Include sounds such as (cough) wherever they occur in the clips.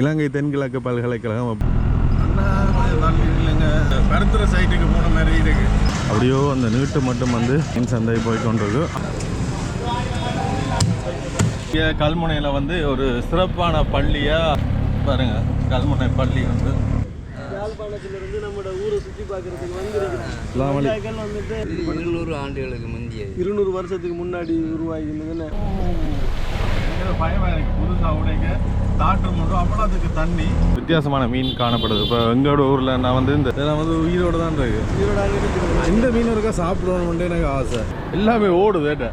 இலங்கை தென்கிழக்கு பல்கலைக்கழகம் பருத்துற சைட்டுக்கு போன மாதிரி இருக்கு. அப்படியோ அந்த நீட்டு மட்டும் வந்து மீன் சந்தை போய் கொண்டிருக்கு. கல்முனையில் வந்து ஒரு சிறப்பான பள்ளியாக பாருங்க கல்முனை பள்ளி வந்து. யாழ்ப்பாணத்திலிருந்து நம்மளோட ஊரை சுற்றி பார்க்கறதுக்கு வந்துட்டு இருநூறு ஆண்டுகளுக்கு முந்தியது இருநூறு வருஷத்துக்கு முன்னாடி இருக்கு புதுசாக உடைக்க தாட்டு மட்டும் அப்புறம் அதுக்கு தண்ணி. வித்தியாசமான மீன் காணப்படுது. இப்போ எங்களோட ஊரில் நான் வந்து இந்த இதெல்லாம் வந்து உயிரோட தான் இருக்கு. இருக்கிறது இந்த மீன் இருக்கா சாப்பிடணும்னு எனக்கு ஆசை. எல்லாமே ஓடுது அந்த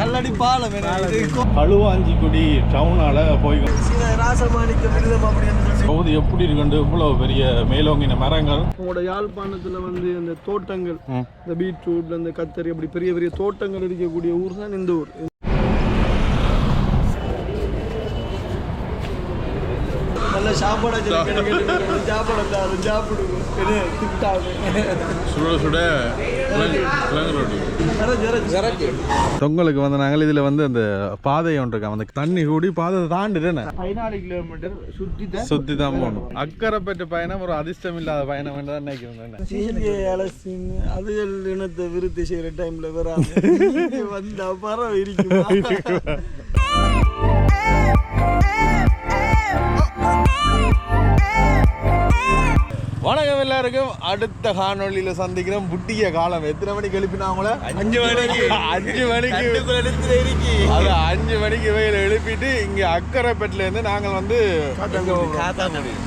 கல்லடி பாலம்? களுவாஞ்சிக்குடி டவுனால போய் பகுதி எப்படி இருக்குண்டு? இவ்வளவு பெரிய மேலோங்கின மரங்கள். உங்களோட யாழ்ப்பாணத்தில் வந்து இந்த தோட்டங்கள். இந்த பீட்ரூட் இந்த கத்தரி அப்படி பெரிய பெரிய தோட்டங்கள் இருக்கக்கூடிய ஊர் தான் இந்த ஊர் நல்ல சாப்பாடு சாப்பாடு திட்டாம சுட சுட தொங்கலுக்கு வந்து நாங்கள் இதில் வந்து அந்த பாதை ஒன்று இருக்கா அந்த தண்ணி கூடி பாதை தாண்டிட்டேன்னு பதினாலு கிலோமீட்டர் சுற்றி தான் சுற்றி தான் போகணும் அக்கறை பெற்ற பயணம் ஒரு அதிர்ஷ்டம் இல்லாத பயணம் தான் நினைக்கிறேன் அதுகள் இனத்தை விருத்தி செய்யற டைம்ல வராம வந்தா பறவை இருக்குமா வணக்கம் எல்லாருக்கும். அடுத்த காணொளியில சந்திக்கிறோம். புட்டிய காலம். எத்தனை மணிக்கு எழுப்பினாங்களே அஞ்சு மணிக்கு. அஞ்சு மணிக்கு. அது அஞ்சு மணிக்கு வெயில் எழுப்பிட்டு இங்க அக்கரைப்பேட்டில இருந்து நாங்கள் வந்து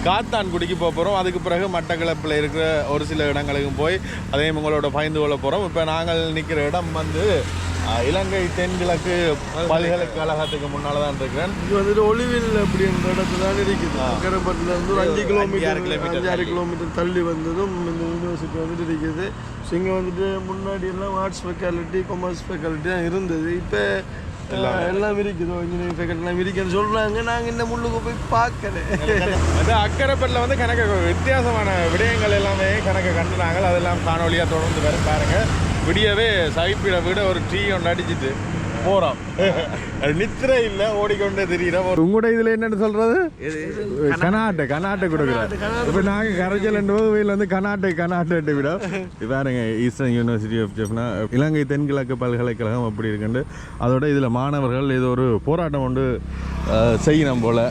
காத்தான்குடிக்கு போக போறோம். அதுக்கு பிறகு மட்டக்களப்பில் இருக்கிற ஒரு சில இடங்களுக்கும் போய் அதையும் உங்களோட பயந்து கொள்ள போறோம். இப்போ நாங்கள் நிற்கிற இடம் வந்து இலங்கை தென்கிழக்கு பல்கலைக்கழகத்துக்கு முன்னால தான் இருக்கிறேன். இது வந்துட்டு ஒளிவில் அப்படின்ற இடத்துல தான் இருக்குது அக்கரைப்பட்டில இருந்து ஒரு அஞ்சு கிலோமீட்டர் அஞ்சாறு கிலோமீட்டர் தள்ளி. வந்ததும் இந்த யூனிவர்சிட்டி வந்துட்டு இருக்குது. ஸோ இங்கே வந்துட்டு முன்னாடி எல்லாம் ஆர்ட்ஸ் ஃபேக்கல்ட்டி காமர்ஸ் ஃபேக்கல்ட்டி தான் இருந்தது. இப்போ எல்லாம் இருக்குது. இன்ஜினியரிங் ஃபேக்கல்ட்டிலாம் இருக்குன்னு சொல்கிறாங்க நாங்கள் இந்த முள்ளுக்கு போய் பார்க்கல அது அக்கரைப்பேட்டில் வந்து கணக்கு வித்தியாசமான விடயங்கள் எல்லாமே கணக்கு கண்டுனாங்க. அதெல்லாம் காணொலியாக தொடர்ந்து வரும் பாருங்க. விடியவே சைப்பிட விட ஒரு டீ ஒன்று அடிச்சிட்டு போகிறோம் நித்திரை இல்லை ஓடிக்கொண்டே தெரியுற உங்களோட இதில் என்னன்னு சொல்றது? கனாட்டை கனாட்டை கொடுக்குறேன் இப்போ நாங்கள் கரைச்சல் ரெண்டு வகுப்பில் வந்து கனாட்டை கனாட்டை விட (laughs) இது பாருங்க eastern university of Jaffna Ilangai தென்கிழக்கு பல்கலைக்கழகம் அப்படி இருக்குண்டு. அதோட இதில் மாணவர்கள் ஏதோ ஒரு போராட்டம் ஒன்று அஹ், செய்யணும் போல்.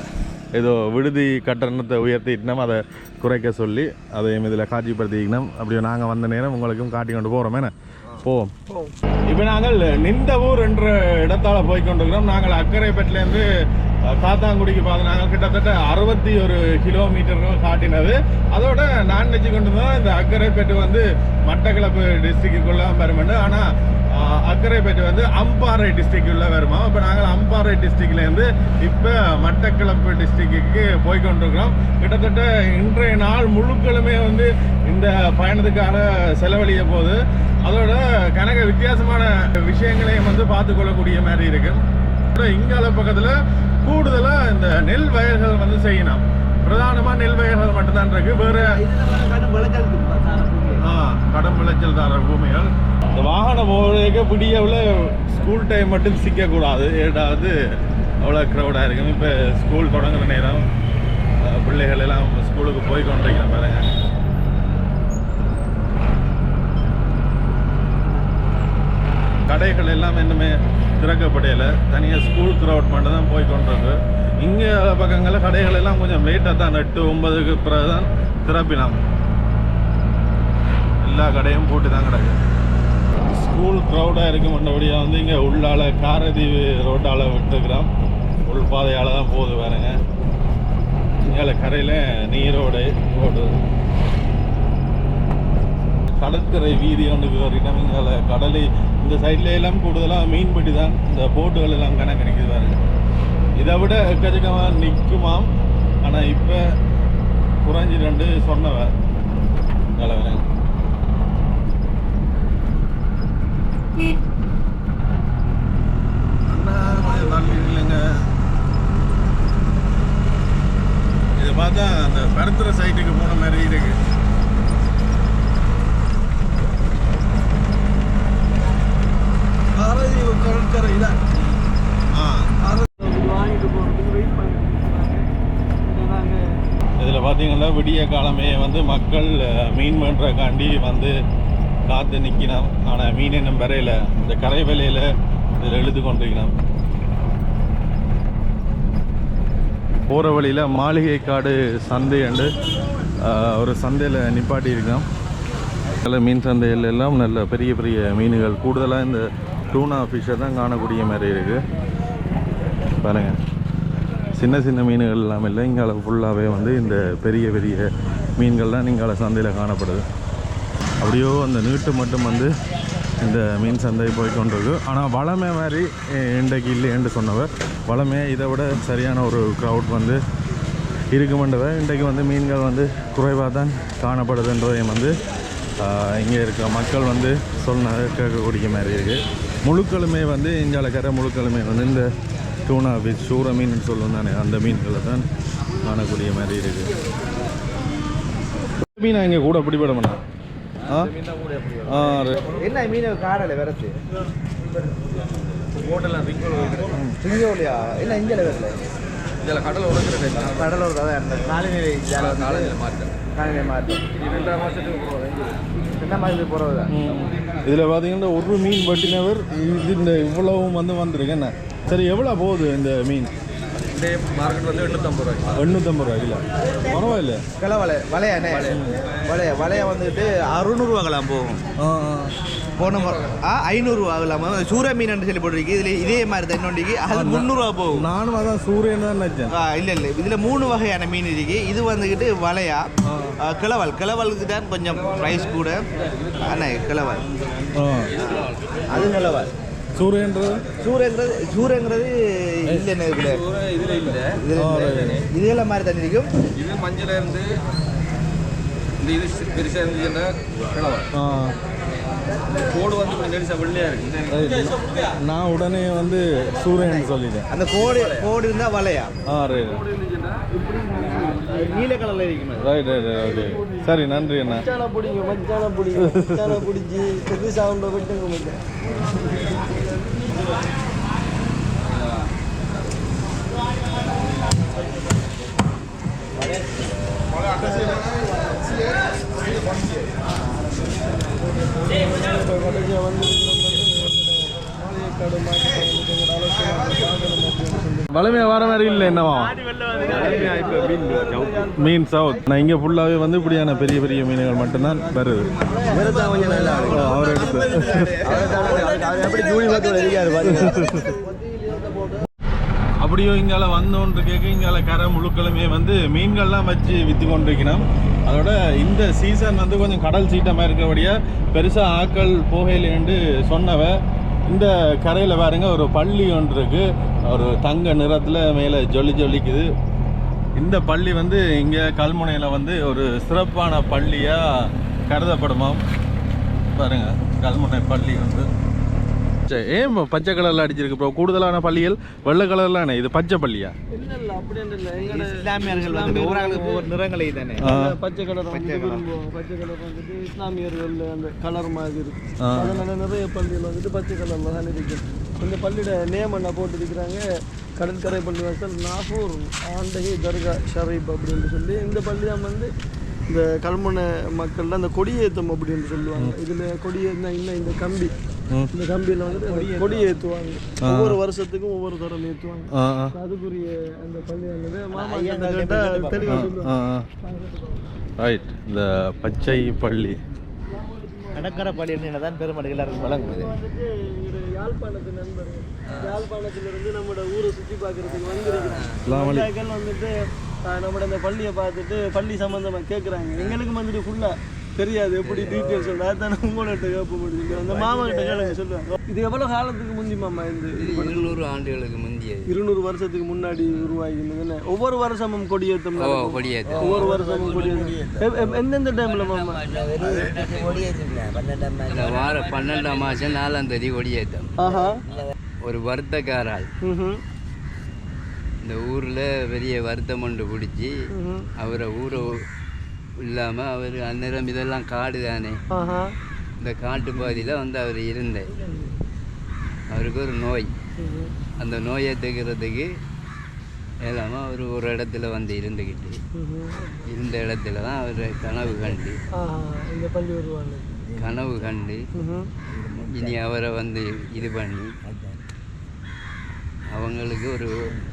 ஏதோ விடுதி கட்டணத்தை உயர்த்திட்டோம் அதை குறைக்க சொல்லி அதையும் இதில் காட்சிப்படுத்திக்கணும். அப்படியே நாங்கள் வந்த நேரம் உங்களுக்கும் காட்டி கொண்டு போகிறோம் என்ன? போவோம் இப்போ நாங்கள் நின்ற ஊர் என்ற இடத்தால போய் கொண்டிருக்கிறோம். நாங்கள் அக்கரைப்பட்டிலேருந்து காத்தாங்குடிக்கு பார்த்து நாங்கள் கிட்டத்தட்ட அறுபத்தி ஒரு கிலோமீட்டர்கள் காட்டினது. அதோட நான் நினச்சி கொண்டு தான் இந்த அக்கரைப்பேட்டு வந்து மட்டக்களப்பு டிஸ்ட்ரிக்டுக்குள்ள வருமெண்டு ஆனால் அக்கரைப்பேட்டு வந்து அம்பாறை டிஸ்ட்ரிக்டுள்ள வருமா? இப்போ நாங்கள் அம்பாறை டிஸ்ட்ரிக்ட்லேருந்து இப்போ மட்டக்களப்பு டிஸ்ட்ரிக்ட்டுக்கு போய் கொண்டிருக்கிறோம் கிட்டத்தட்ட இன்றைய நாள் முழுக்களுமே வந்து இந்த பயணத்துக்காக செலவழிய போது அதோட கனக வித்தியாசமான விஷயங்களையும் வந்து பார்த்து கொள்ளக்கூடிய மாதிரி இருக்கு. இங்கால பக்கத்தில் கூடுதலாக இந்த நெல் வயல்கள் வந்து செய்யணும். பிரதானமாக நெல் வயல்கள் மட்டும்தான் இருக்கு. வேற ஆ, கடன் விளைச்சல் தர பூமிகள். இந்த வாகனம் போகிறதுக்கு பிடியவில் ஸ்கூல் டைம் மட்டும் சிக்கக்கூடாது. ஏடாவது அவ்வளோ க்ரௌடாக இருக்கும். இப்போ ஸ்கூல் தொடங்குற நேரம் பிள்ளைகள் எல்லாம் ஸ்கூலுக்கு போய் கொண்டிருக்கிற பாருங்க. கடைகள் எல்லாம் இன்னுமே திறக்கப்படையலை தனியாக ஸ்கூல் க்ரௌட் மட்டும் தான் போய் கொண்டிருக்கு. இங்கே பக்கங்களில் கடைகள் எல்லாம் கொஞ்சம் லேட்டாக தான் எட்டு ஒன்பதுக்கு பிறகு தான் திறப்பினாங்க எல்லா கடையும் போட்டு தான் கிடக்கு. க்ரௌடாக இருக்கும் மற்றபடியாக வந்து இங்கே உள்ளால காரதீவு ரோட்டால் விட்டுக்கிறோம் உள் பாதையால் தான் போகுது பாருங்க. இங்கே கரையில் நீரோடு ஓடுது கடற்கரை வீதி ஒன்றுக்கு வரைக்கும் இங்கே கடலை இந்த சைட்ல எல்லாம் கூடுதலாக மீன்பிடி தான். இந்த போட்டுகள் எல்லாம் கணக்கு நிற்குது பாருங்க. இதை விட எக்கச்சக்கமாக நிற்குமாம் ஆனால் இப்போ குறைஞ்சி ரெண்டு சொன்னவ. கலவரங்க இதை பார்த்தா அந்த பருத்துற சைட்டுக்கு போன மாதிரி இருக்கு. பாரதீக கடற்கரை தான் இதில் பார்த்தீங்கன்னா விடிய காலமே வந்து மக்கள் மீன் பண்ணுறக்காண்டி வந்து காத்து நிற்கணும் ஆனால் மீன் இன்னும் வரையில் இந்த கரை வேலையில் இதில் எழுது கொண்டிருக்கணும் போகிற வழியில் மாளிகை காடு சந்தை அண்டு ஒரு சந்தையில் நிப்பாட்டி இருக்கோம் நல்ல மீன் சந்தையில் எல்லாம் நல்ல பெரிய பெரிய மீன்கள். கூடுதலாக இந்த டூனா ஃபிஷ்ஷை தான் காணக்கூடிய மாதிரி இருக்குது பாருங்கள் சின்ன சின்ன மீன்கள் எல்லாம் இல்லை. இங்கே ஃபுல்லாகவே வந்து இந்த பெரிய பெரிய மீன்கள்லாம் இங்கே சந்தையில் காணப்படுது. அப்படியோ அந்த நீட்டு மட்டும் வந்து இந்த மீன் சந்தை போய் கொண்டிருக்கு ஆனால் வளமே மாதிரி இன்றைக்கு இல்லைன்னு சொன்னவர். வளமே இதை விட சரியான ஒரு க்ரௌட் வந்து இருக்குமென்றவ இன்றைக்கு வந்து மீன்கள் வந்து குறைவாக தான் காணப்படுதுன்றதையும் வந்து இங்கே இருக்கிற மக்கள் வந்து சொன்ன கேட்கக்கூடிய மாதிரி இருக்குது முழுக்களுமே வந்து இந்தியாவில் கரை முழுக்களுமே வந்து இந்த டூனா ஃபிஷ் சூற மீன் சொல்லுவோம் தானே அந்த மீன்களை தான் காணக்கூடிய மாதிரி இருக்குது மீனை இங்கே கூட பிடிபட மாட்டேன் என்ன மீன் காடல வரத்து சிங்கோலியா என்ன இஞ்சல வரல இதில் கடல் உடஞ்சிருக்கு கடலூர் தான் அந்த காலநிலை காலையில் மாற்றேன் காலநிலை மாற்றம். ரெண்டாம் மாதத்துக்கு போகிறேன் என்ன மாதிரி போகிறதா இதில் பார்த்தீங்கன்னா ஒரு மீன் வெட்டினவர் இது இந்த இவ்வளவும் வந்து வந்திருக்கு. என்ன? சரி எவ்வளோ போகுது இந்த மீன்? இந்த மார்க்கெட் வந்து எண்ணூற்றம்பது ரூபாய் எண்ணூற்றம்பது ரூபா இல்லை பரவாயில்ல கிளை வலை வலையாண்ணே வலைய வலைய வந்துட்டு அறுநூறுவாங்களாம் போகும். போன முறை ஆ ஐநூறுரூவா ஆகலாமா சூர மீன் சொல்லி போட்டிருக்கு இதில் இதே மாதிரி தான் இன்னொன்றைக்கு அது முந்நூறுரூவா போகும் நானும் அதான் சூரியன் தான் நினச்சேன் ஆ, இல்ல இல்ல இதுல மூணு வகையான மீன் இருக்கு இது வந்துக்கிட்டு வலையா கிளவல் கிளவலுக்கு தான் கொஞ்சம் ப்ரைஸ் கூட அண்ணே கிளவல் ஆ அது கிளவல் சூரியன்றது சூரங்கிறது சூரங்கிறது இல்லைண்ணே இதுல இதில் இல்லை. இதுல இல்ல. இதெல்லாம் மாதிரி தண்ணி இருக்கும் இது மஞ்சள் இருந்து இந்த இது பெருசாக இருந்துச்சுன்னா கோடு வந்து கொஞ்சம் நெரிசா வெள்ளையாக இருக்குது ரைட். நான் உடனே வந்து சூரியன் சொல்லிட்டேன். அந்த கோடு கோடு இருந்தா வலையா ஆ ரைட் நீல கலர்ல இருக்கும். அது. Right right okay. சரி நன்றி அண்ணா. மச்சான பிடிங்க மச்சான பிடிங்க மச்சான பிடிச்சி. பெரிய சவுண்டை விட்டுங்க மச்சான் இப்போ கடைசியா வந்து மாளிகைக்காடு மார்க்கெட்டை வந்து எங்களோட ஆலோசனை பார்க்கணும் அப்படின்னு சொல்லி வளமையா வர மாதிரி இல்லை என்னவா மீன் சவுத் நான் இங்கே ஃபுல்லாகவே வந்து இப்படியான பெரிய பெரிய மீன்கள் மட்டும்தான் வருது. அவர் எடுத்து. அப்படியோ இங்கால வந்தோன்று கேட்க இங்கால கரை முழுக்களுமே வந்து மீன்கள்லாம் வச்சு விற்று கொண்டிருக்கணும். அதோட இந்த சீசன் வந்து கொஞ்சம் கடல் சீட்டமாக இருக்கிறபடியா பெருசாக ஆக்கள் போகையிலேண்டு சொன்னவ இந்த கரையில் பாருங்க ஒரு பள்ளி ஒன்று இருக்கு. ஒரு தங்க நிறத்தில் மேலே ஜொலி ஜொலிக்குது. இந்த பள்ளி வந்து இங்கே கல்முனையில் வந்து ஒரு சிறப்பான பள்ளியாக கருதப்படுமாம். பாருங்கள் கல்முனை பள்ளி வந்து. சரி, ஏன் பச்சை கலரில் அடிச்சிருக்கு ப்ரோ கூடுதலான பள்ளிகள் வெள்ளை கலர்லானே இது பச்சை பள்ளியா? நிறங்களை தானே. பச்சை கலர் பச்சை கலர். வந்துட்டு இஸ்லாமியர்கள் அந்த கலர் மாதிரி இருக்கு. அதனால நிறைய பள்ளிகள் வந்துட்டு பச்சை கலர்ல தான் இருக்கு. இந்த பள்ளியோட நேம் என்ன போட்டிருக்கிறாங்க கடற்கரை பள்ளி வாசல் நாகூர் ஆண்டகி தர்கா ஷரீப் அப்படின்னு சொல்லி இந்த பள்ளி தான் வந்து இந்த கல்முனை மக்கள்ல அந்த கொடியேத்தம் அப்படின்னு சொல்லுவாங்க. இதுல கொடியேத்தினா இன்னும் இந்த கம்பி. இந்த கம்பியில வந்து கொடி ஏத்துவாங்க ஒவ்வொரு வருஷத்துக்கும் ஒவ்வொரு தரம் ஆ அதுக்குரிய அந்த பள்ளியானது மாமா கிட்ட கேட்டா தெளிவா சொல்லுவாங்க. ரைட் இந்த பச்சை பள்ளி. கடற்கரை பள்ளின்னு தான் பெருமாள் எல்லாருக்கும் ஒரு யாழ்ப்பாணத்து நண்பர்கள். யாழ்ப்பாணத்திலிருந்து நம்மளோட ஊரை சுற்றி பார்க்கறதுக்கு வந்தாக்கள் வந்துட்டு நம்மளோட இந்த பள்ளியை பார்த்துட்டு பள்ளி சம்மந்தமாக கேட்குறாங்க எங்களுக்கு வந்துட்டு ஃபுல்லாக தெரியாது எப்படி டீட்டெயில்ஸ் சொல்ல அதான் உங்கள்கிட்ட கேட்ப முடியும் அந்த மாமா கிட்ட கேளுங்க சொல்லுவாங்க இது எவ்வளோ காலத்துக்கு முந்தி மாமா இந்த இது? இருநூறு ஆண்டுகளுக்கு முந்தியது இருநூறு வருஷத்துக்கு முன்னாடி உருவாகினதுன்னு ஒவ்வொரு வருஷமும் கொடியேற்றம். கொடியேற்றம். ஒவ்வொரு வருஷமும் கொடியேற்றம். எந்தெந்த டைம்ல மாமா? வார பன்னெண்டாம் மாதம் நாலாம் தேதி கொடியேற்றம். ஆஹா. ஒரு வருத்தக்காரால். இந்த ஊரில் பெரிய வருத்தம் ஒன்று பிடிச்சி. அவரை ஊரை இல்லாமல் அவர் அந்நேரம் இதெல்லாம் காடு தானே. இந்த காட்டு பாதியில் வந்து அவர் இருந்தார். அவருக்கு ஒரு நோய். அந்த நோயை தீர்க்கிறதுக்கு எல்லாமே ஒரு ஒரு இடத்துல வந்து இருந்துக்கிட்டு இருந்த இடத்துல தான் அவர் கனவு கண்டு. கனவு கண்டு இனி அவரை வந்து இது பண்ணி அவங்களுக்கு ஒரு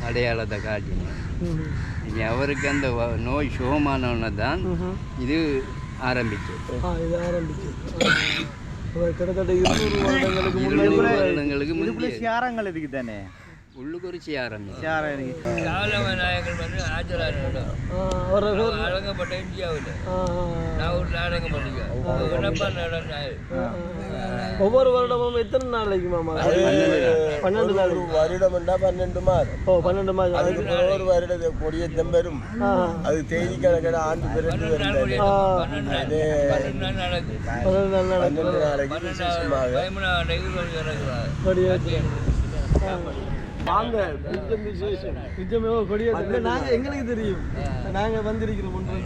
அடையாளத்தை காட்டினேன். இனி அவருக்கு அந்த நோய் சுகமானவன தான் இது ஆரம்பிச்சது ஆரம்பிச்சு. கிட்டத்தட்ட இருநூறு வருடங்களுக்கு முன்னாடி வருடங்களுக்கு முந்தைய சியாரங்கள் இருக்கு தானே? உள்ளுக்குறிச்சி ஆரம்பிச்சு சியாரம் இருக்கு நாயகன் வந்து பேர் அடங்கப்பட்ட இந்தியாவில். ஆ, நான் ஒரு நாடகம் நடன ஒவ்வொரு வருடமும் எத்தனை நாளைக்கு மாமா? பன்னெண்டு நாளைக்கு வருடம் பன்னெண்டு மாதம். ஓ பன்னெண்டு மாதம். அதுக்கு அதுக்கு ஒரு வருட கொடிய தெம்பெரும். அது தேதி கணக்கில் ஆண்டு பிறகு ஆ, பன்னெண்டு நாள். நாள் நாள் நாளைக்கு வாங்க நிஜம் விசேஷம். நிஜமே கொடியேற்று நாங்க எங்களுக்கு தெரியும். நாங்க வந்திருக்கிறோம் ஒன்று.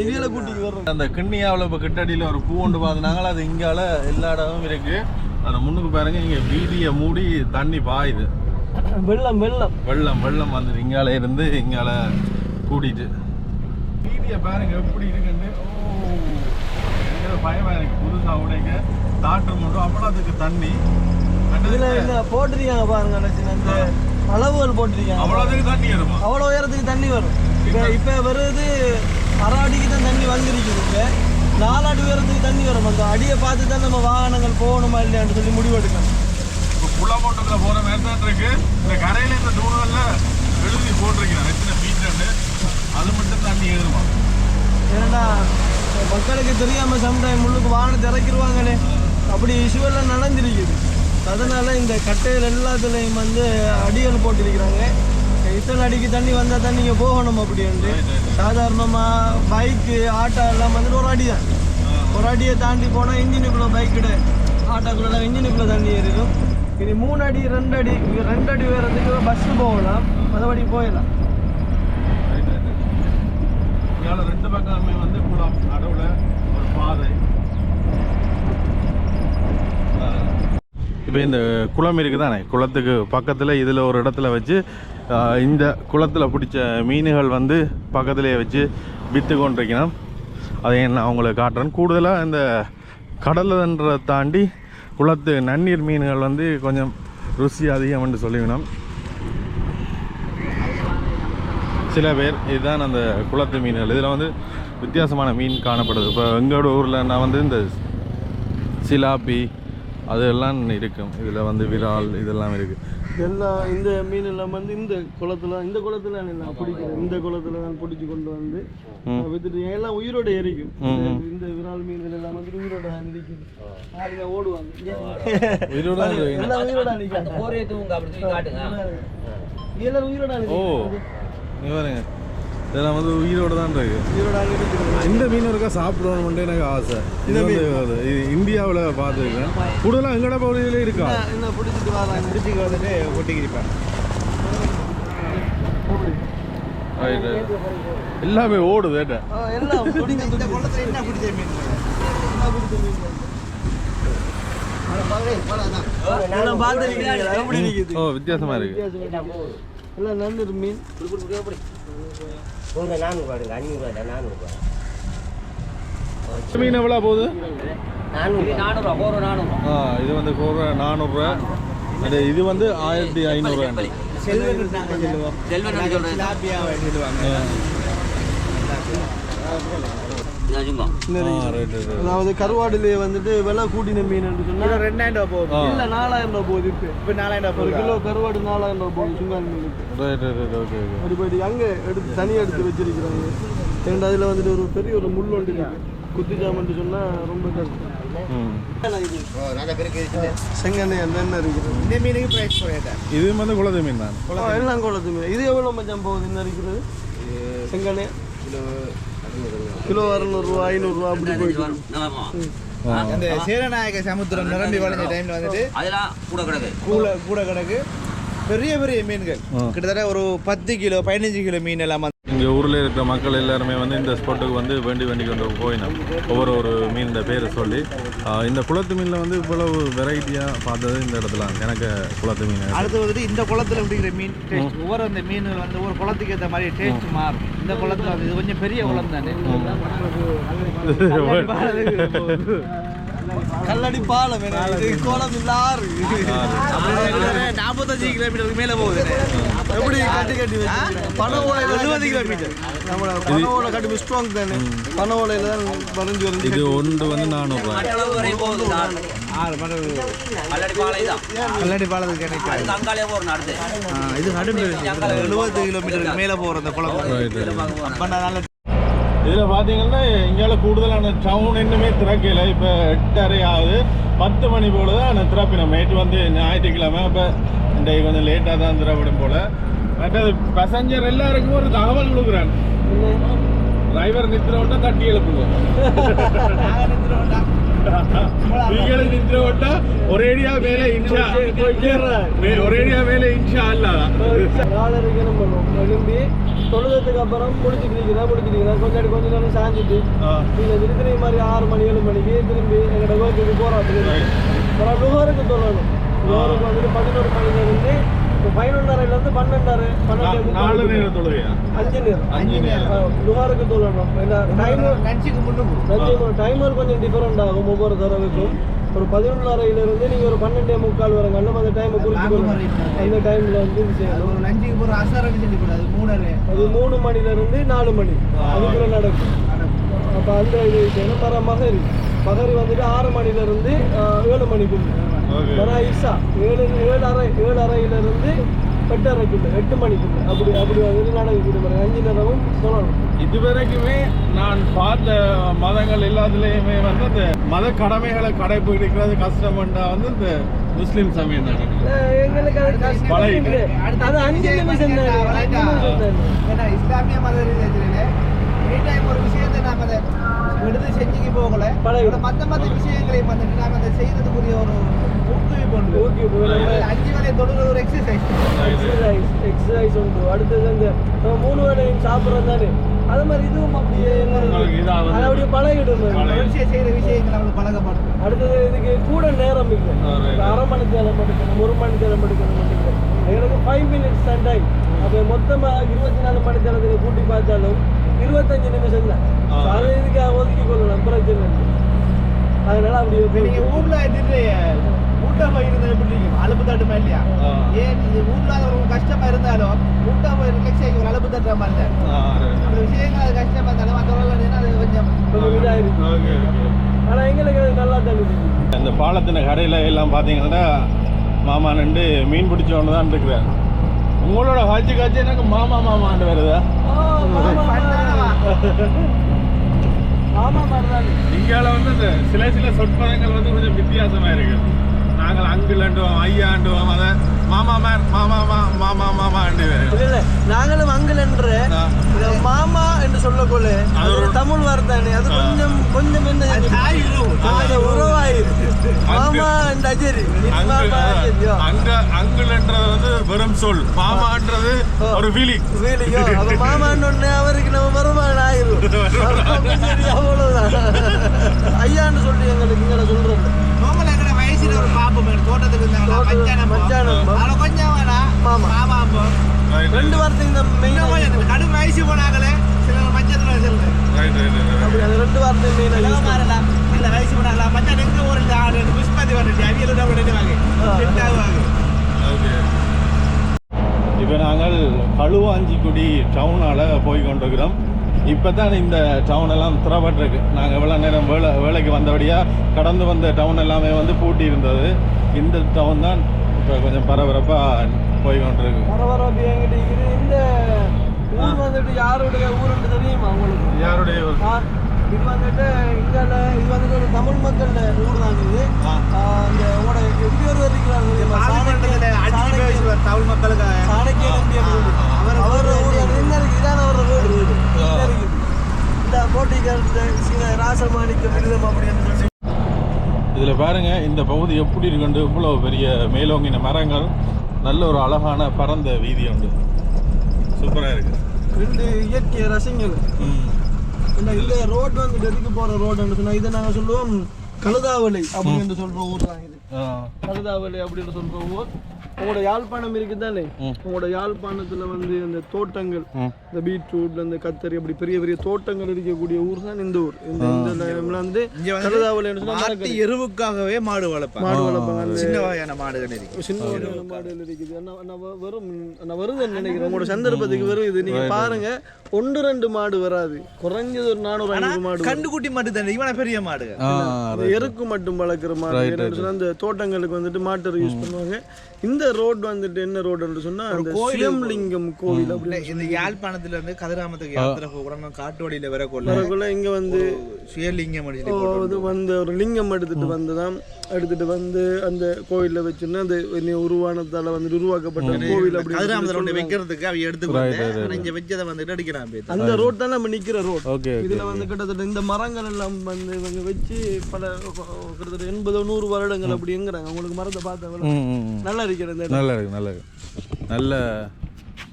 இவியலை கூட்டிக்கு வர்றோம். அந்த கிண்ணியாவில் இப்போ கிட்டடியில் ஒரு பூ ஒன்று பார்த்துனாங்களா அது இங்கால எல்லா இடமும் இருக்கு. அந்த முன்னுக்கு பாருங்க இங்கே வீதியை மூடி தண்ணி பாயுது. வெள்ளம் வெள்ளம். வெள்ளம் வெள்ளம் வந்துட்டு இங்கால இருந்து இங்கால கூட்டிட்டு வீதியை பாருங்க எப்படி இருக்குன்னு. ஓ எனக்கு பயமா இருக்கு. புதுசா உடைக்க. டாக்டர் மட்டும் அப்புறம் அதுக்கு தண்ணி. இதுல இந்த போட்டிருக்காங்க பாருங்க அந்த அளவுகள் போட்டிருக்காங்க. அவ்வளோ உயரத்துக்கு தண்ணி வரும். இப்போ இப்போ வருது அரை அடிக்கு தான் தண்ணி வந்திருக்குது இப்போ. நாலு அடி உயரத்துக்கு தண்ணி வரும். அந்த அடியை பார்த்து தான் நம்ம வாகனங்கள் போகணுமா இல்லையான்னு சொல்லி முடிவெடுக்கணும் இப்போ புள்ளமோட்டத்தில் போகிற மாதிரி தான் இருக்கு. இந்த கரையில் இந்த தூணுகளில் எழுதி போட்டிருக்கிறேன் எத்தனை ஃபீட்டுன்னு அது மட்டும் தண்ணி ஏறுமா? ஏன்னா மக்களுக்கு தெரியாம சம்டைம் முள்ளுக்கு வாகனத்தை இறக்கிடுவாங்களே. அப்படி இஷ்யூவெல்லாம் நடந்திருக்குது. அதனால இந்த கட்டையில் எல்லாத்துலேயும் வந்து அடிகள் போட்டிருக்கிறாங்க. இத்தனை அடிக்கு தண்ணி வந்தால் தான் நீங்கள் போகணும் அப்படின்ட்டு. சாதாரணமாக பைக்கு ஆட்டோ எல்லாம் வந்துட்டு ஒரு அடி தான் ஒரு அடியை தாண்டி போனால் இன்ஜினுக்குள்ளே பைக்கிட ஆட்டோக்குள்ள இன்ஜினுக்குள்ளே தண்ணி ஏறிடும். இனி மூணு அடி ரெண்டு அடி ரெண்டு அடி உயரத்துக்கு பஸ்ஸு போகலாம். மற்றபடி போயிடலாம். ரெண்டு பக்கமே வந்து குளம் நடுவில் ஒரு பாதை. இப்போ இந்த குளம் இருக்குது தானே குளத்துக்கு பக்கத்தில் இதில் ஒரு இடத்துல வச்சு இந்த குளத்தில் பிடிச்ச மீன்கள் வந்து பக்கத்துலேயே வச்சு விற்று கொண்டிருக்கணும். அதை நான் உங்களுக்கு காட்டுறேன். கூடுதலாக இந்த கடலுன்றதை தாண்டி குளத்து நன்னீர் மீன்கள் வந்து கொஞ்சம் ருசி அதிகம்னு சொல்லிக்கணும் சில பேர் இதுதான் அந்த குளத்து மீன்கள். இதில் வந்து வித்தியாசமான மீன் காணப்படுது. இப்போ எங்களோட ஊரில் நான் வந்து இந்த சிலாப்பி அதெல்லாம் இருக்கும். இதில் வந்து விரால் இதெல்லாம் இருக்குது எல்லாம் இந்த மீன் எல்லாம் வந்து இந்த குளத்துல இந்த குளத்துல நான் பிடிக்கிறேன் இந்த குளத்துல நான் பிடிச்சி கொண்டு வந்து வித்துட்டு எல்லாம் உயிரோட எரிக்கும். இந்த- விரால் மீன்கள் எல்லாம் வந்து உயிரோட தான் இருக்குது ஆளுங்க ஓடுவாங்க. உயிரோட தான். எல்லாம் உயிரோட காட்டுங்க. எல்லாரும் உயிரோட ஓ. இங்க பாருங்க. இதெல்லாம் வந்து உயிரோட தான் இருக்கு. இந்த மீன் இருக்கா? சாப்பிடணும்னு எனக்கு ஆசை. இது வந்து இந்தியாவில் பார்த்துருக்கேன். கூடுதலாக எங்கட பகுதியிலே இருக்கா? என்ன பிடிச்சிட்டு வராங்க பிடிச்சிக்கு வந்துட்டு ஒட்டிக்கிருப்பேன். எல்லாமே ஓடுது மீன்? வித்தியாசமா இருக்கு. எல்லாம் நண்டு மீன் உங்க நானூறு பாருங்க அஞ்சூறு நானூறு மீன் எவ்வளோ போகுது? இது வந்து கோர நானூறுரூவா அது இது வந்து ஆயிரத்தி ஐநூறுரூவா செல்வன் சொல்லுவாங்க அதாவது கருவாடுலேயே வந்துட்டு விலை கூட்டின மீன் என்று சொன்னா ரெண்டாயிரம் ரூபா போகுது. இல்ல நாலாயிரம் ரூபாய் போகுது இப்போ இப்போ நாலாயிரம் ஒரு ரூபா கிலோ கருவாடு நாலாயிரம் ரூபாய் போகுது சுங்கான் ஓகே மறுபடி அங்கே எடுத்து தனியாக எடுத்து வச்சிருக்கிறாங்க. ஏன்னா அதில் வந்துட்டு ஒரு பெரிய ஒரு முள் ஒன்று இருக்கு. குத்திச்சாமன்ட்டு சொன்னா ரொம்ப கஷ்டம். ம். செங்கண்ணை அந்த எண்ணெய் இருக்கிறது இந்த மீனுக்கு பிரைஸ் குறையாதான் இது வந்து குளத்து மீன் தான். எல்லாம் குளத்து மீன். இது எவ்வளோ மச்சான் போகுது என்ன இருக்கிறது செங்கண்ணை? கிலோ அறநூறுவா ஐநூறுரூவா அப்படி போயிட்டு அந்த சேரநாயக சமுத்திரம் நிரம்பி வளைஞ்ச டைம்ல வந்துட்டு அதெல்லாம் கூட கிடக்கு. கூட கூட கிடக்கு. பெரிய பெரிய மீன்கள். கிட்டத்தட்ட ஒரு பத்து கிலோ பதினஞ்சு கிலோ மீன் எல்லாம் இங்கே ஊரில் இருக்கிற மக்கள் எல்லாருமே வந்து இந்த ஸ்பாட்டுக்கு வந்து வேண்டி வேண்டி கொண்டு போயினோம். ஒவ்வொரு ஒரு மீன் பேரை சொல்லி. இந்த குளத்து மீனில் வந்து இவ்வளவு வெரைட்டியாக பார்த்தது இந்த இடத்துல. எனக்கு குளத்து மீன் அடுத்து வந்துட்டு இந்த குளத்துல பிடிக்கிற மீன் டேஸ்ட் ஒவ்வொரு அந்த மீன் வந்து ஒரு குளத்துக்கு ஏற்ற மாதிரி டேஸ்ட் மாறும். இந்த குளத்துல இது கொஞ்சம் பெரிய குளம் தானே? கல்லடி பாலம் இது கோலம் இல்ல ஆறு நாற்பத்தஞ்சு கிலோமீட்டருக்கு மேல போகுது எப்படி கட்டி கட்டி பனை ஓலையில எழுபது கிலோமீட்டர் நம்மளோட பனை ஓலை கட்டி ஸ்ட்ராங் தானே? பனை ஓலையில தான் வரைஞ்சி வரைஞ்சி இது ஒன்று வந்து நானூறுரூவா கல்லடி பாலத்துக்கு இது நடுவில் எழுபது கிலோமீட்டருக்கு மேல போகிற அந்த குளம். அப்ப நான் நல்ல இதில் பார்த்தீங்கன்னா இங்கால கூடுதலான டவுன் இன்னுமே திறக்கல. இப்போ எட்டரை ஆகுது. பத்து மணி போல தான் திறப்பினோம் நைட்டு வந்து ஞாயிற்றுக்கிழமை. அப்போ இன்றைக்கு கொஞ்சம் லேட்டாக தான் திறப்படும் போல். பட் அது பேசஞ்சர் எல்லாருக்கும் ஒரு தகவல் கொடுக்குறேன் டிரைவர் நித்திரவட்டா தட்டி எழுப்புங்க ஒரேடியா மேலே இன்ஷா மே- ஒரேடியா மேலே இன்ஷா அல்லா நாலரைக்கு என்ன எழும்பி தொழுதத்துக்கு அப்புறம் முடிச்சுக்கிறீங்களா முடிச்சிட்டீங்களா கொஞ்சம் கொஞ்ச நேரம் சாஞ்சிட்டு நீங்கள் திருப்பி மாதிரி ஆறு மணி ஏழு மணிக்கு திரும்பி எங்களோட ஒர்க்குக்கு போகிறோம் அப்புறம் லுகருக்கு லுகருக்கு வந்துட்டு பதினோரு மணிலேருந்து பதினொன்றரைலேருந்து பன்னெண்டரை பன்னெண்டு நாலு நேரம் அஞ்சு நேரம். அஞ்சு நேரம். லுகருக்கு சொல்லணும் ஏன்னா டைம் லஞ்சுக்கு முன்னுக்கு டைமர் கொஞ்சம் டிஃபரெண்ட் ஆகும் ஒவ்வொரு தடவைக்கும். ஒரு பதினொன்றரையிலிருந்து நீங்கள் ஒரு பன்னெண்டே முக்கால் வரை அந்த டைமை குறிச்சுக்கணும் அந்த டைமில் வந்து இது செய்யணும். ஒரு லஞ்சுக்கு போகிற அசாரம் செஞ்சுக்கூடாது மூணரை அது மூணு மணிலேருந்து நாலு மணி. அதுக்குள்ள நடக்கும். அப்போ அந்த இது செய்யணும். மகரி மகரி வந்துட்டு ஆறு மணிலேருந்து ஏழு மணிக்குள்ள. வர இசா ஏழு ஏழு அரை ஏழு அறையிலிருந்து எட்டு அறைக்குள்ள எட்டு மணிக்குள்ள. அப்படி அப்படி வந்துட்டு நடக்கக்கூடிய அஞ்சு நேரமும் சொல்லணும். இதுவரைக்குமே நான் பார்த்த மதங்கள் எல்லாத்துலேயுமே வந்து அந்த மத கடமைகளை கடைபிடிக்கிறது கஷ்டம்டா வந்து இந்த முஸ்லீம் சமயம் தான். எங்களுக்கு அது கஷ்டம் பழகிட்டு. அது அஞ்சு நிமிஷம் தானே. ஏன்னா இஸ்லாமிய மத ரீதியில எனி டைம் ஒரு விஷயத்தை நாம அதை எடுத்து செஞ்சுக்கு போகல. மத்த மத்த விஷயங்களையும் வந்துட்டு நாம அதை செய்யறதுக்குரிய ஒரு ஊக்குவிப்பு உண்டு. ஊக்குவிப்பு. அஞ்சு வேலை தொழுகிற ஒரு எக்ஸசைஸ் எக்ஸசைஸ் எக்ஸசைஸ் உண்டு. அடுத்தது அந்த நம்ம மூணு வேளையும் சாப்பிட்றது தானே அது மாதிரி இதுவும் அப்படியே வந்து- அது அப்படியே பழகிடும் பழகி. விஷயம் செய்யற விஷயங்கள் நம்மளுக்கு பழக்கப்படும் அடுத்தது இதுக்கு கூட நேரம் இல்லை. அரை மணி நேரம் எடுக்கணும் ஒரு மணி நேரம் எடுக்கணும் எங்களுக்கு ஃபைவ் மினிட்ஸ் தான் டைம் அப்போ மொத்தமாக இருபத்தி நாலு மணி நேரத்துக்கு கூட்டி பார்த்தாலும் இருபத்தஞ்சு நிமிஷம் தான் ஆ. So அதை இதுக்கு ஒதுக்கி கொள்ளலாம் பிரச்சனை இல்லை அதனால அப்படி நீங்க ஊர்ல இருந்துட்டு ஊட்டா போயிருந்தா எப்படி இருக்கும் அலுப்பு தட்டுமா இல்லையா. ஏன் இது ஊர்ல ஒரு கஷ்டமா இருந்தாலும் ஊட்டா போய் ரிலாக்ஸ் ஆகி ஒரு அலுப்பு தட்டுற மாதிரி தான் அந்த விஷயங்கள் அது கஷ்டமா இருந்தாலும் மற்றவர்கள் அது கொஞ்சம் ஆனால் எங்களுக்கு அது நல்லா இருக்குது இந்த பாலத்தின் கரையில் எல்லாம் பார்த்தீங்கன்னா மாமா நின்று மீன் பிடிச்சவொன்னு தான் இருக்கிறார் உங்களோட காட்சி காட்சி எனக்கு மாமா மாமாண்டு வருதா இங்கால வந்து சில சில சொற்பதங்கள் வந்து கொஞ்சம் வித்தியாசமா இருக்கு. நாங்கள் அங்குலண்டுவோம் ஐயாண்டுவோம் அதை மாமா மேர் மாமா மாமா இல்ல இல்ல. நாங்களும். இந்த மாமா அது ஒரு தமிழ் வார்த்தை அது. கொஞ்சம் கொஞ்சம் என்ன உறவாயிருக்கு. மாமா என்ற அஜரி அங்கு மாமா அஜரி அங்க அங்குலன்றது வந்து வெறும் சொல். மாமான்றது ஒரு ஃபீலிங் வேலையோ அப்ப மாமான்னு அவருக்கு நம்ம வருமானம் ஆயிரும். (laughs) அவ்வளவுதான். (laughs) ஐயான்னு சொல்லி எங்களுக்கு இங்கே சொல்றது. நோமல் எங்கட வயசுல ஒரு மேல தோட்டத்துக்கு இருந்தாங்களா? மச்சானம் கொஞ்சம் மாமா. மாமா ரெண்டு இந்த மெயின் கொஞ்சம் இந்த கடும் வயசு போனாங்களே. சில அப்படி அந்த ரெண்டு வார்த்தை மெயின் எல்லாம் மாறலாம் இல்ல வயசு போனாங்களா மச்சான் எங்க ஊரில் ஆடு புஷ்பதி வந்துட்டு அவியல் தான் பண்ணிடுவாங்க செட் ஆகுவாங்க இப்போ நாங்கள் களுவாஞ்சிக்குடி டவுனால் போய் கொண்டிருக்கிறோம். இப்போ தான் இந்த டவுன் எல்லாம் திறப்பட்டிருக்கு நாங்கள் எவ்வளோ நேரம் வேலை வேலைக்கு வந்தபடியாக கடந்து வந்த டவுன் எல்லாமே வந்து பூட்டி இருந்தது. இந்த டவுன் தான் இப்போ கொஞ்சம் பரபரப்பாக போய் கொண்டிருக்கு. பரபரப்பு என்கிட்ட இருக்குது. இந்த ஊர் வந்துட்டு யாருடைய ஊருன்னு தெரியுமா உங்களுக்கு? யாருடைய ஆ, இது வந்துட்டு இங்கால இது வந்துட்டு ஒரு தமிழ் மக்கள் ஊர் தான் இது. இந்த உங்களோட எப்படி ஒரு இருக்கிறாங்க தமிழ் மக்களுக்கு. சாணக்கிய அப்படின்னு. அவர் அவர் ஊர் எங்க இருக்கு? இதான அவர் வீடு? வீடு. இங்க இருக்குது. இந்த சில ராசமாணிக்க விருதம் அப்படின்னு சொல்லி. இதில் பாருங்க இந்த பகுதி எப்படி இருக்குண்டு? இவ்வளோ பெரிய மேலோங்கின மரங்கள் நல்ல ஒரு அழகான பரந்த வீதி உண்டு. சூப்பராக இருக்கு. ரெண்டு இயற்கையை ரசிங்கள் இந்த இந்த ரோட் வந்து எதுக்கு போற ரோடுன்னு சொன்னா இதை நாங்க சொல்லுவோம் கழுதாவளை அப்படின்னு சொல்ற ஊர் தான் இது. கழுதாவளை அப்படின்னு சொல்ற ஊர். உங்களோட யாழ்ப்பாணம் இருக்குதானே? உங்களோட யாழ்ப்பாணத்துல வந்து அந்த தோட்டங்கள் இந்த பீட்ரூட் அந்த கத்தரி அப்படி பெரிய பெரிய தோட்டங்கள் இருக்கக்கூடிய ஊர் தான் இந்த ஊர். இந்த இந்த வந்து மாட்டு மரக்கறி. எருவுக்காகவே மாடு வளர்ப்பாங்க. மாடு வளர்ப்பாங்க. சின்ன வகையான மாடுகள் இருக்கு. சின்ன வகையான மாடுகள் இருக்குது. நான் வரும் நான் வருதுன்னு நினைக்கிறேன். உங்களோட சந்தர்ப்பத்துக்கு வரும் இது. நீங்க பாருங்க. ஒன்று ரெண்டு மாடு வராது. குறைஞ்சது ஒரு நானூறு ஐநூறு மாடு. கண்டுக்குட்டி மாடு தானே இவன பெரிய இந்த எருக்கு மட்டும் வளர்க்குற மாடு. அந்த தோட்டங்களுக்கு வந்துட்டு மாட்டர் யூஸ் பண்ணுவாங்க. இந்த ரோடு வந்துட்டு என்ன ரோடுன்னு சொன்னா அந்த சிவம்லிங்கம் கோவில் அப்படின்னு இந்த யாழ்ப்பாணத்துல இருந்து கதிராமத்துக்கு யாத்திரை போகிறோம் காட்டு வழியில வர கொள்ள வரக்குள்ள இங்க வந்து சுயலிங்கம் இது வந்து ஒரு லிங்கம் எடுத்துட்டு வந்துதான் எடுத்துட்டு வந்து அந்த கோயில்ல வச்சுன்னு அந்த உருவானதால வந்து உருவாக்கப்பட்ட கோவில் அப்படி வைக்கிறதுக்கு அவ எடுத்து இங்க வச்சதை வந்துட்டு அடிக்கிறான் அந்த ரோட் தான் நம்ம நிக்கிற ரோட். ஓகே இதுல வந்து கிட்டத்தட்ட இந்த மரங்கள் எல்லாம் வந்து இவங்க வச்சு பல கிட்டத்தட்ட எண்பது நூறு வருடங்கள் அப்படிங்கிறாங்க. உங்களுக்கு மரத்தை பார்த்தவங்க நல்லா இருக்கிற இந்த இடம். நல்லா இருக்கு நல்லா இருக்கு. நல்ல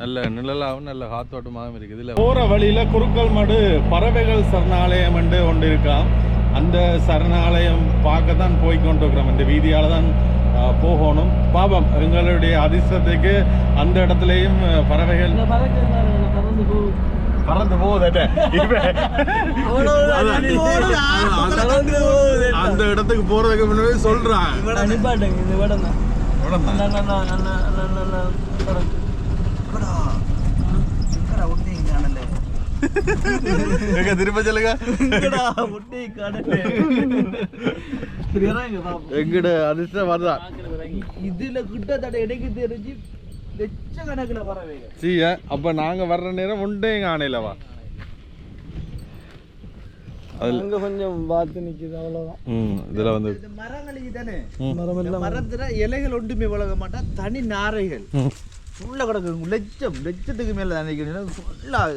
நல்ல நிழலாகவும் நல்ல காத்தோட்டமாகவும் இருக்குது. இதில் போகிற வழியில் குறுக்கல் மடு பறவைகள் சரணாலயம் என்று ஒன்று இருக்காம். அந்த சரணாலயம் பார்க்க தான் போய் கொண்டிருக்கிறோம் இந்த வீதியால் தான் போகணும் பாபம் எங்களுடைய அதிர்ஷ்டத்துக்கு அந்த இடத்துலையும் பறவைகள் பறந்து போகுது. அந்த இடத்துக்கு போறதுக்கு முன்னாடி சொல்றான் நிப்பாட்டுங்க, இந்த இடம் தான். அண்ணா, அண்ணா, அண்ணா, அண்ணா, அண்ணா, அண்ணா, பறந்து. எங்க திரும்ப சொல்லுங்க? எங்கடா, அதிர்ஷ்டம் வருதா இதுல கிட்டத்தட்ட எனக்கு தெரிஞ்சு லட்சக்கணக்கில் பறவைகள் சீய அப்போ நாங்கள் வர்ற நேரம் ஒன்றே காணையிலவா அதில் அங்க கொஞ்சம் பார்த்து நிக்குது அவ்வளவுதான். இதில் வந்து மரங்களுக்கு தானே மரத்துல இலைகள் ஒன்றுமே வளர மாட்டா தனி நாரைகள். ஃபுல்லாக கிடக்கு லட்சம் லட்சத்துக்கு மேலே ஃபுல்லாக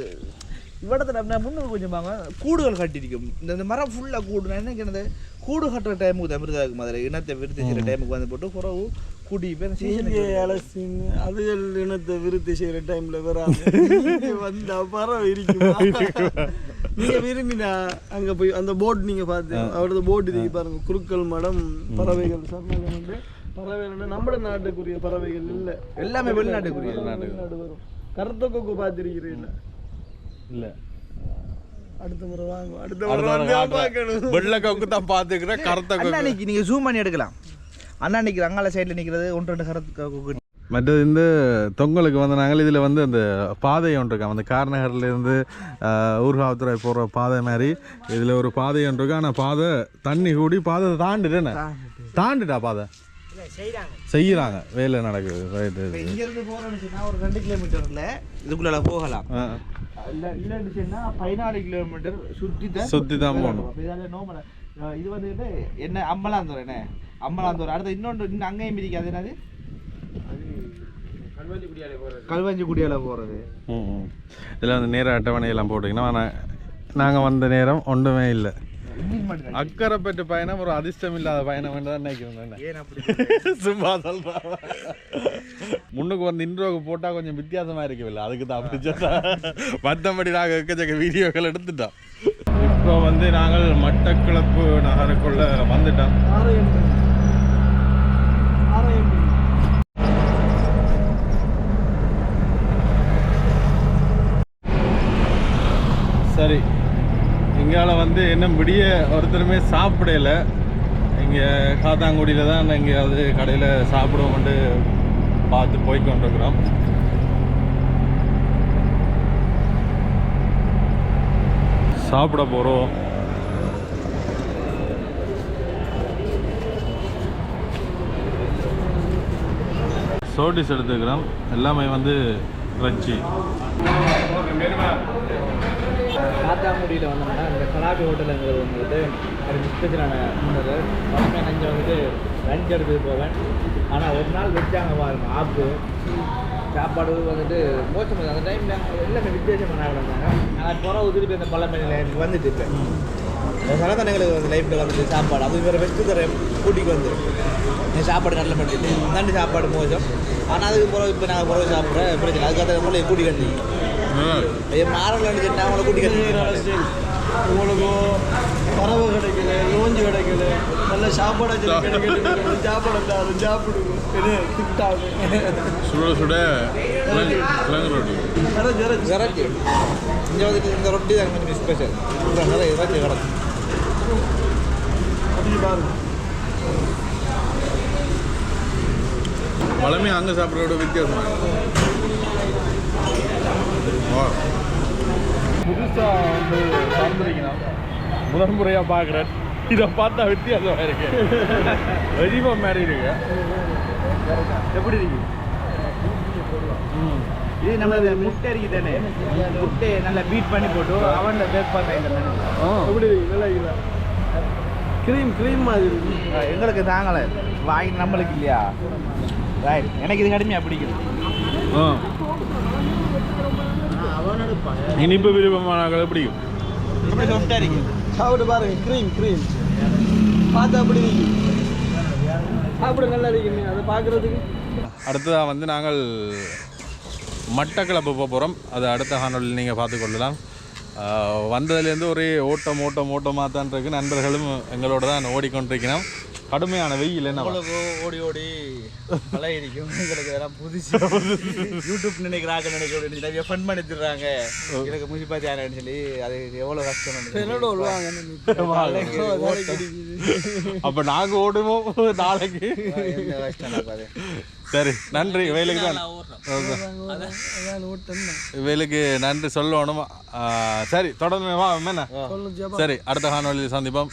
இவ்விடத்துல நான் முன்னுக்கு கொஞ்சம் வாங்க கூடுகள் கட்டியிருக்கும். இந்த இந்த மரம் ஃபுல்லாக கூடு. நான் நினைக்கிறது கூடு கட்டுற டைமுக்கு தான் விருதாக்கு மாதிரி. இனத்தை விருத்தி செய்கிற டைமுக்கு வந்து போட்டு குறவு கூடி சீசனுக்கு அலசின்னு அதுகள் இனத்தை விருத்தி செய்யற டைம்ல வராங்க. (laughs) இங்க வந்தா பறவை இருக்குமா? நீங்க விரும்பினா அங்க போய் அந்த போட் நீங்க பார்த்து அவரது போட் இதுக்கு பாருங்க. குருக்கள் மடம் பறவைகள் சரணாலயம் வந்து பறவைகள் நம்ம நாட்டுக்குரிய பறவைகள் இல்ல. எல்லாமே வெளிநாட்டுக்குரிய. வெளிநாடு வரும். கருத்த கொக்கு பார்த்திருக்கிறீங்களா? இல்லை. அடுத்த முறை வாங்க அடுத்த முறை வந்து பார்க்கணும். வெள்ளை கொக்கு தான் பார்த்துக்கிறேன் கருத்த கொக்கு. அண்ணாணிக்கு நீங்கள் ஜூம் பண்ணி எடுக்கலாம். அண்ணாணிக்கு அங்கால சைடில் நிற்கிறது ஒன்று ரெண்டு கரத்து மற்றது இந்த தொங்கலுக்கு வந்து நாங்கள் இதில் வந்து அந்த பாதை ஒன்று இருக்கோம் அந்த கார்நகர்லேருந்து ஊர்காவத்துறை போகிற பாதை மாதிரி. இதில் ஒரு பாதை ஒன்று இருக்கு? ஆனால் பாதை தண்ணி கூடி பாதை தாண்டிட்டேன்னு தாண்டிட்டா பாதை? செய்யறாங்க. வேலை நடக்குது. ரைட்டு இங்கேருந்து போகிறோன்னு சொன்னால் ஒரு ரெண்டு கிலோமீட்டரில் இதுக்குள்ள போகலாம். இல்லைன்னு பதினாலு கிலோமீட்டர் சுற்றி தான் சுற்றி தான் போகணும். இது வந்துட்டு என்ன அம்பலாந்தூர் என்ன? அம்பலாந்தூர் அடுத்து இன்னொன்று இன்னும் அங்கேயும் பிரிக்காது. என்னது? கல்வஞ்சி குடியால போகிறது ம் ம். இதில் வந்து நேர அட்டவணையெல்லாம் போட்டிங்கன்னா நாங்கள் வந்த நேரம் ஒன்றுமே இல்லை. அக்கறை பெற்ற பயணம் ஒரு அதிர்ஷ்டம் இல்லாத பயணம் தான் நினைக்கிறேன் சும்மா சொல்றேன் முன்னுக்கு வந்து இன்ட்ரோக்கு போட்டா கொஞ்சம் வித்தியாசமா இருக்கவில்லை. அதுக்கு தான் அப்படி சொன்னா. மற்றபடி நாங்கள் எக்கச்சக்க வீடியோக்கள் எடுத்துட்டோம். இப்போ வந்து நாங்கள் மட்டக்களப்பு நகருக்குள்ள வந்துட்டோம். சரி. இங்கால வந்து இன்னும் விடிய ஒருத்தருமே சாப்பிடல. இங்கே காத்தாங்குடியில் தான் எங்கேயாவது கடையில் சாப்பிடுவோம்ட்டு பார்த்து போய் கொண்டிருக்கிறோம் சாப்பிட போகிறோம் சோடிஸ் எடுத்துக்கிறோம். எல்லாமே வந்து ரச்சி காத்தாங்குடியில் வந்தோம்னா இந்த கலாபி ஹோட்டலுங்கிறது வந்துட்டு ஒரு டிஸ்கஷனான முன்னது. வழக்கமே நஞ்சை வந்துட்டு லஞ்ச் எடுத்து போவேன். ஆனால் ஒரு நாள் வச்சாங்க பாருங்க ஆப்பு. சாப்பாடு வந்துட்டு மோசம் அந்த டைமில் எல்லாமே வித்தியாசமாக இருந்தாங்க நான் பிறகு திருப்பி அந்த பழமையில எனக்கு வந்துட்டு இப்போ. சனத்தனங்களுக்கு வந்து லைஃப்பில் வந்துட்டு சாப்பாடு. அது வேறு வெஸ்ட்டு தர கூட்டிக்கு வந்து. என் சாப்பாடு நல்ல பண்ணிட்டு அந்தாண்டி சாப்பாடு மோசம். ஆனால் அதுக்கு பிறகு இப்போ நாங்கள் பிறகு சாப்பிட்ற பிரச்சனை அதுக்காக நம்மளே கூட்டி கட்டி மாறலன்னு சொன்னா அவங்கள கூட்டி. கட்டி உங்களுக்கு பறவை கிடைக்கல லோஞ்சு கிடைக்கல நல்ல சாப்பாடு சாப்பாடு சாப்பிடுங்க. என்ன திட்டாது சுட சுட. ரொட்டி. இறச்சி இங்கே வந்துட்டு இந்த ரொட்டி தான் கொஞ்சம் ஸ்பெஷல் நிறைய இறச்சி கிடக்கும் அப்படி பாருங்க. பழமே அங்கே சாப்பிட்றோட வித்தியாசம் ஓ புதுசாக வந்து திறந்துருக்கணும் முதல் முறையாக பார்க்குறேன் இதை பார்த்தா வித்தியாசமாக இருக்கு. வெஜிபா மாதிரி இருக்கு. எப்படி இருக்கு? இது நம்ம முட்டை இருக்கு தானே? முட்டையை நல்லா பீட் பண்ணி போட்டு அவன் பேக் பண்ண எப்படி இருக்கு? நல்லா இருக்குதா? க்ரீம் க்ரீம் மாதிரி எங்களுக்கு தாங்கலை. வாங்கி நம்மளுக்கு இல்லையா? ரைட் எனக்கு இது கடுமையாக பிடிக்குது ஆ. இனிப்பு விருப்பமானாக்கள் பிடிக்கும். சாப்பிட்டு பாருங்க க்ரீம் க்ரீம் பார்த்தா அப்படி சாப்பிட நல்லா இருக்கு அதை பார்க்குறதுக்கு. அடுத்ததாக வந்து நாங்கள் மட்டக்களப்பு போக போகிறோம் அது அடுத்த காணொலியில் நீங்கள் பார்த்துக்கொள்ளலாம் வந்ததுலேருந்து ஒரே ஓட்டம் ஓட்டம் ஓட்டமாக தான் இருக்கு. நண்பர்களும் எங்களோட தான் ஓடிக்கொண்டிருக்கிறோம். கடுமையான வெயில் என்ன அவ்வளவு ஓடி ஓடி பழகிருக்கும் எங்களுக்கு இதெல்லாம் புதுசு. யூடியூப் நினைக்கிறாங்க நினைக்கிறேன் நிறைய ஃபன் பண்ணிடுறாங்க எனக்கு முசி பார்த்து யாரும் சொல்லி அது எவ்வளோ கஷ்டம் அப்போ நாங்கள் ஓடுவோம் நாளைக்கு. கஷ்டம் சரி நன்றி. வேலைக்கு தான். வேலைக்கு நன்றி சொல்லணும். சரி தொடர்ந்து சரி அடுத்த காணொலியில் சந்திப்போம்.